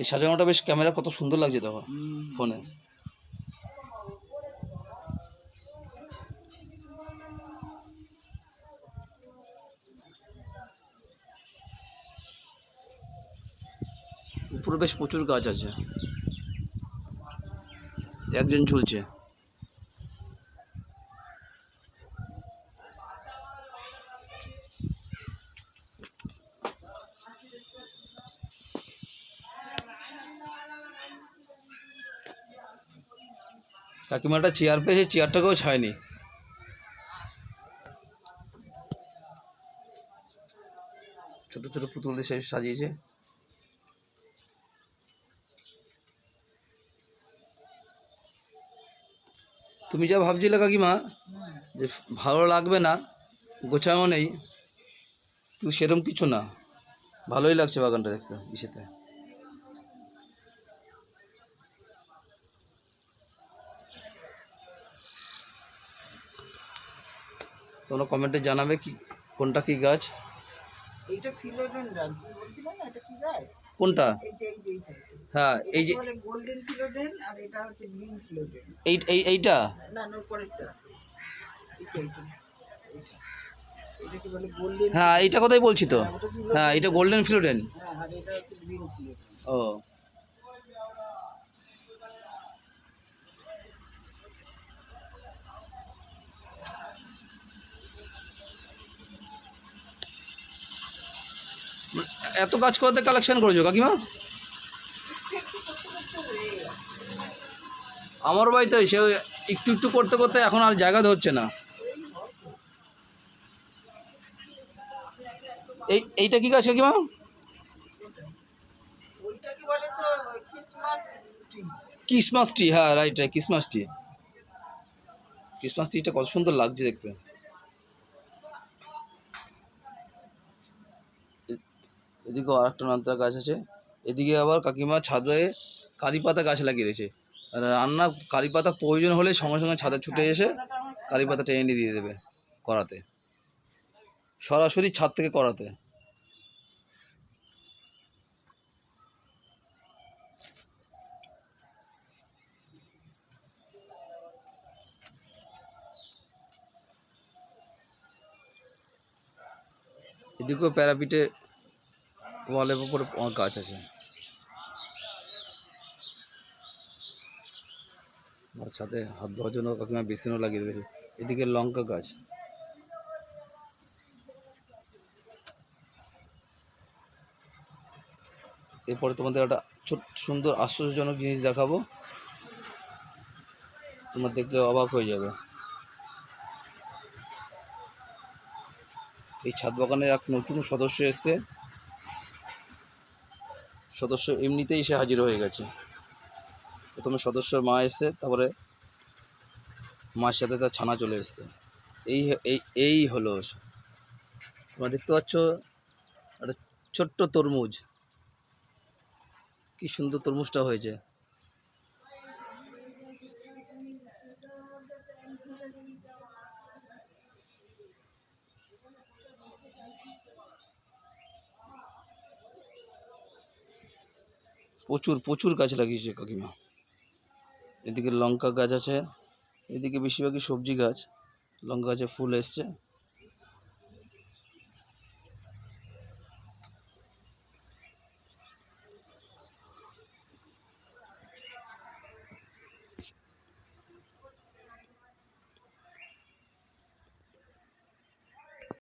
এই সাজানোটা বেশ ক্যামেরা কত সুন্দর লাগছে দেখো ফোনে। উপরে বেশ প্রচুর গাছ আছে। একজন ঝুলছে। কাকিমাটা চেয়ার পেয়েছে চেয়ারটাকেও ছায়নি। ছোট ছোট পুতুল দিয়ে সাজিয়েছে। তুমি যা ভাবছিলে কাকিমা, যে ভালো লাগবে না, গোছানো নেই, কিন্তু সেরকম কিছু না। ভালোই লাগছে বাগানটা দেখতে, ইসেতে। তোমরা কমেন্টে জানাবে কি কোনটা কি গাছ? এইটা ফিলোডেন্ড্রন বলছিলাম না এটা কি গাছ? কোনটা? এই যে এই যে এইটা। হ্যাঁ এই যে গোল্ডেন ফিলোডেন আর এটা হচ্ছে গ্রিন ফিলোডেন এই এই এইটা? না না পরেরটা। গোল্ডেন হ্যাঁ এইটা কথাই বলছি তো। হ্যাঁ এটা গোল্ডেন হ্যাঁ এটা হচ্ছে গ্রিন ফিলোডেন ও। এত কাজ করতে কালেকশন করেছ কাকিমা? আমার বাড়িতে সে একটু একটু করতে করতে এখন আর জায়গা ধরছে না। এই এইটা কি গাছ কাকিমা? ক্রিসমাস ট্রি হ্যাঁ right right Christmas tree Christmas ট্রিটা কত সুন্দর লাগছে দেখতে। এদিকেও আর একটা নান্তা গাছ আছে। এদিকে আবার কাকিমা ছাদে কারি পাতা গাছ লাগিয়ে দিয়েছে। রান্না কারি পাতা প্রয়োজন হলে সঙ্গে সঙ্গে ছাদে ছুটে এসে কারি টেনে দিয়ে দেবে করাতে সরাসরি ছাদ থেকে করাতে এদিকেও প্যারাপিটে ওয়ালের উপরে গাছ আছে। আর ছাদে হাত ধোয়ার জন্য কাকিমা বেসিনও লাগিয়ে দিয়েছে। এদিকে লঙ্কা গাছ। এরপরে তোমাদের একটা ছোট সুন্দর আশ্চর্যজনক জিনিস দেখাবো। তোমার দেখলে অবাক হয়ে যাবে। এই ছাদ বাগানে এক নতুন সদস্য এসছে। সদস্য এমনিতেই সে হাজির হয়ে গেছে। প্রথমে সদস্যর মা এসছে তারপরে মার সাথে তার ছানা চলে এসছে। এই এই এই হলো তোমরা দেখতে পাচ্ছ, একটা ছোট্ট তরমুজ। কি সুন্দর তরমুজটা হয়েছে। প্রচুর প্রচুর গাছ লাগিয়েছে কাকিমা। এদিকে লঙ্কা গাছ আছে, এদিকে বেশিরভাগই সবজি গাছ, লঙ্কা গাছে ফুল এসছে।